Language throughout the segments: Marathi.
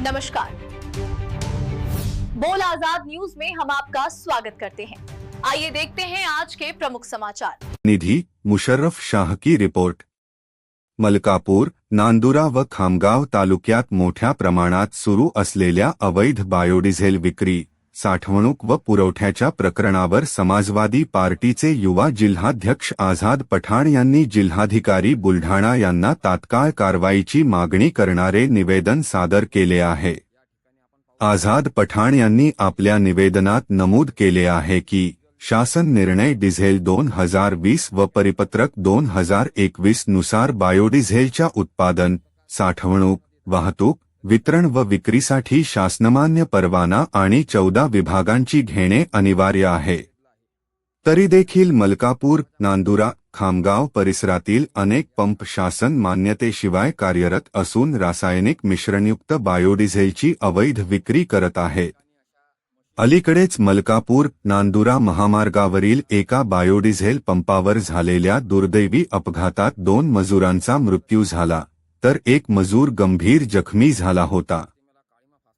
नमस्कार। बोल आज़ाद न्यूज़ में हम आपका स्वागत करते हैं। आइए देखते हैं आज के प्रमुख समाचार। निधि, मुशर्रफ शाह की रिपोर्ट। मलकापुर, नांदुरा व खामगाव तालुक्यात मोठ्या प्रमाणात सुरू असलेल्या अवैध बायोडिझेल विक्री। साठवणूक व पुरवठ्याच्या प्रकरणावर समाजवादी पार्टीचे युवा जिल्हाध्यक्ष आझाद पठाण यांनी जिल्हाधिकारी बुलढाणा यांना तात्काळ कारवाईची मागणी करणारे निवेदन सादर केले आहे. आझाद पठाण यांनी आपल्या निवेदनात नमूद केले आहे की शासन निर्णय डिझेल दोन हजार वीस व परिपत्रक दोन हजार एकवीसनुसार बायोडिझेलच्या उत्पादन साठवणूक वाहतूक वितरण व विक्रीसाठी शासनमान्य परवाना आणि चौदा विभागांची घेणे अनिवार्य आहे. तरी देखील मलकापूर नांदुरा खामगाव परिसरातील अनेक पंप शासन मान्यतेशिवाय कार्यरत असून रासायनिक मिश्रणयुक्त बायोडिझेलची अवैध विक्री करत आहेत अलीकडेच मलकापूर नांदुरा महामार्गावरील एका बायोडिझेल पंपावर झालेल्या दुर्दैवी अपघातात दोन मजुरांचा मृत्यू झाला. तर एक मजूर गंभीर जखमी झाला होता.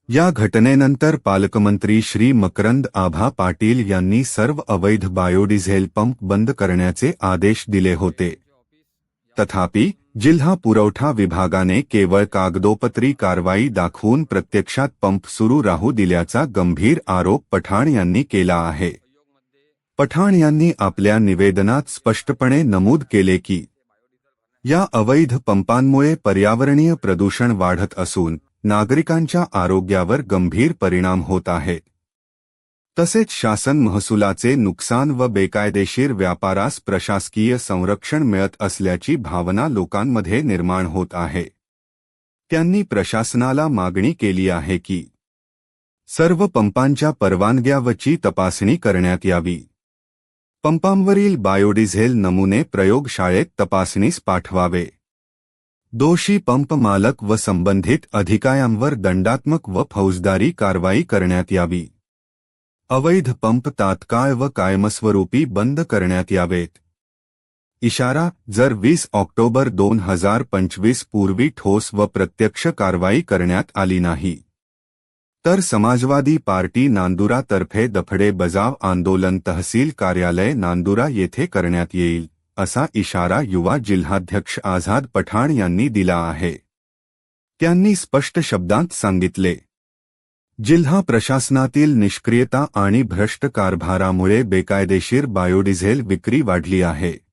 या घटनेनंतर पालकमंत्री श्री मकरंद आभा पाटील यांनी सर्व अवैध बायोडिझेल पंप बंद करण्याचे आदेश दिले होते. तथापि जिल्हा पुरवठा विभागाने केवळ कागदोपत्री कारवाई दाखवून प्रत्यक्षात पंप सुरू राहू दिल्याचा गंभीर आरोप पठाण यांनी केला आहे. पठाण यांनी आपल्या निवेदनात स्पष्टपणे नमूद केले की या अवैध पंपांमुळे पर्यावरणीय प्रदूषण वाढत असून नागरिकांच्या आरोग्यावर गंभीर परिणाम होत आहे. तसेच शासन महसुलाचे नुकसान व बेकायदेशीर व्यापारास प्रशासकीय संरक्षण मिळत असल्याची भावना लोकांमध्ये निर्माण होत आहे. त्यांनी प्रशासनाला मागणी केली आहे की सर्व पंपांच्या परवानग्यावरची तपासणी करण्यात यावी. पंपांवरील बायोडिझेल नमुने प्रयोगशाळेत तपासणीस पाठवावे. दोषी पंप मालक व संबंधित अधिकायांवर दंडात्मक व फौजदारी कारवाई करण्यात यावी. अवैध पंप तात्काळ व कायमस्वरूपी बंद करण्यात यावेत. इशारा जर वीस ऑक्टोबर दोन हजार पंचवीस पूर्वी ठोस व प्रत्यक्ष कारवाई करण्यात आली नाही. तर समाजवादी पार्टी नांदुरातर्फे दफडे बजाव आंदोलन तहसील कार्यालय नांदुरा येथे करण्यात येईल असा इशारा युवा जिल्हाध्यक्ष आझाद पठाण यांनी दिला आहे. त्यांनी स्पष्ट शब्दांत सांगितले. जिल्हा प्रशासनातील निष्क्रियता आणि भ्रष्ट कारभारामुळे बेकायदेशीर बायोडिझेल विक्री वाढली आहे.